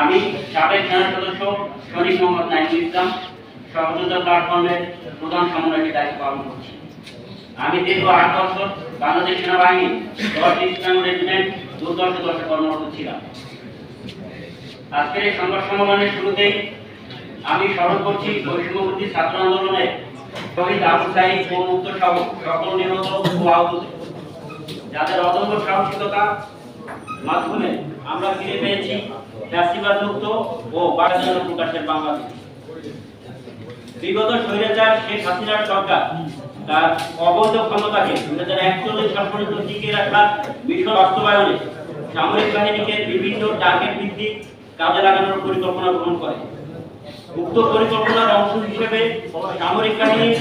আমি সাবেক সদস্য শরীফ মোহাম্মদ নাইমুল ইসলাম, সহযোদ্ধা প্ল্যাটফর্মের প্রধান সমন্বয়কের দায়িত্ব পালন করছি। আমি দীর্ঘ আট বছর বাংলাদেশ সেনাবাহিনী রেজিমেন্ট দুর্দশ দশে কর্মরত ছিলাম। আজকের এই সংবাদ সম্মেলনের শুরুতেই আমি স্মরণ করছি বৈষম্যবৃদ্ধি ছাত্র আন্দোলনে শহীদ আবু সাইদ ও মুক্ত সহ সকল নিহত যাদের অদম্য সাহসিকতা মাধ্যমে আমরা ফিরে পেয়েছি জাতিবাদ মুক্ত ও বাড়াজানো প্রকাশের বাংলাদেশ। বিগত স্বৈরাচার শেখ হাসিনার সরকার তার অবৈধ ক্ষমতাকে দু হাজার একচল্লিশ সাল পর্যন্ত টিকিয়ে রাখার মিশন বাস্তবায়নে সামরিক বাহিনীকে বিভিন্ন টার্গেট ভিত্তিক কাজে লাগানোর পরিকল্পনা গ্রহণ করে। উক্ত পরিকল্পনার অংশ হিসেবে সামরিক বাহিনীর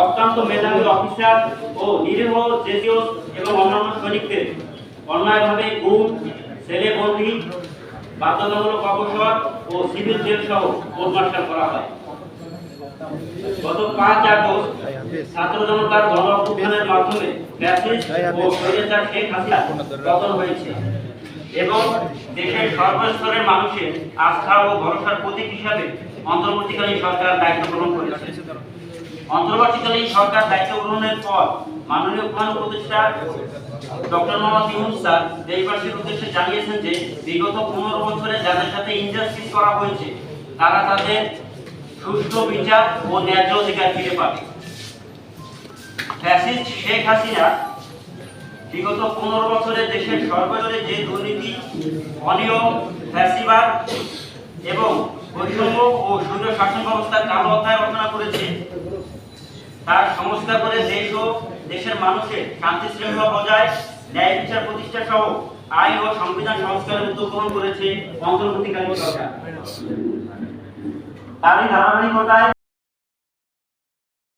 অত্যন্ত মেধাবী অফিসার ও নিরীহ জেসিও এবং অন্যান্য সৈনিকদের অন্যায়ভাবে গুম ছেলে বন্দী, বাধ্যতামূলক অবসর ও সিভিল জেল সহ করা হয়। গত পাঁচ আগস্ট ছাত্র জনতার গণ অভ্যুত্থানের মাধ্যমে ফ্যাসিস্ট ও স্বৈরাচার শেখ হাসিনা পতন হয়েছে এবং দেশের সর্বস্তরের মানুষের আস্থা ও ভরসার প্রতীক হিসাবে অন্তর্বর্তীকালীন সরকার দায়িত্ব গ্রহণ করেছে। অন্তর্বর্তীকালীন সরকার দায়িত্ব গ্রহণের পর মাননীয় প্রধান উপদেষ্টা ডক্টর মোহাম্মদ ইউনুস স্যার দেশবাসীর উদ্দেশ্যে জানিয়েছেন যে বিগত পনেরো বছরে যাদের সাথে ইনজাস্টিস করা হয়েছে তারা তাদের সুষ্ঠু বিচার ও ন্যায্য অধিকার ফিরে পাবে। ফ্যাসিস্ট শেখ হাসিনা বিগত পনেরো বছরে দেশের সর্বজনে যে দুর্নীতি, অনিয়ম, ফ্যাসিবাদ এবং বৈষম্য ও শূন্য শাসন ব্যবস্থার কালো অধ্যায় রচনা করেছে তার সংস্কার করে দেশ ও দেশের মানুষের শান্তি শৃঙ্খলা বজায়, ন্যায় বিচার প্রতিষ্ঠা সহ আইন ও সংবিধান সংস্কারের উদ্যোগ গ্রহণ করেছে অন্তর্বর্তীকালীন সরকার। धारणा नहीं होता है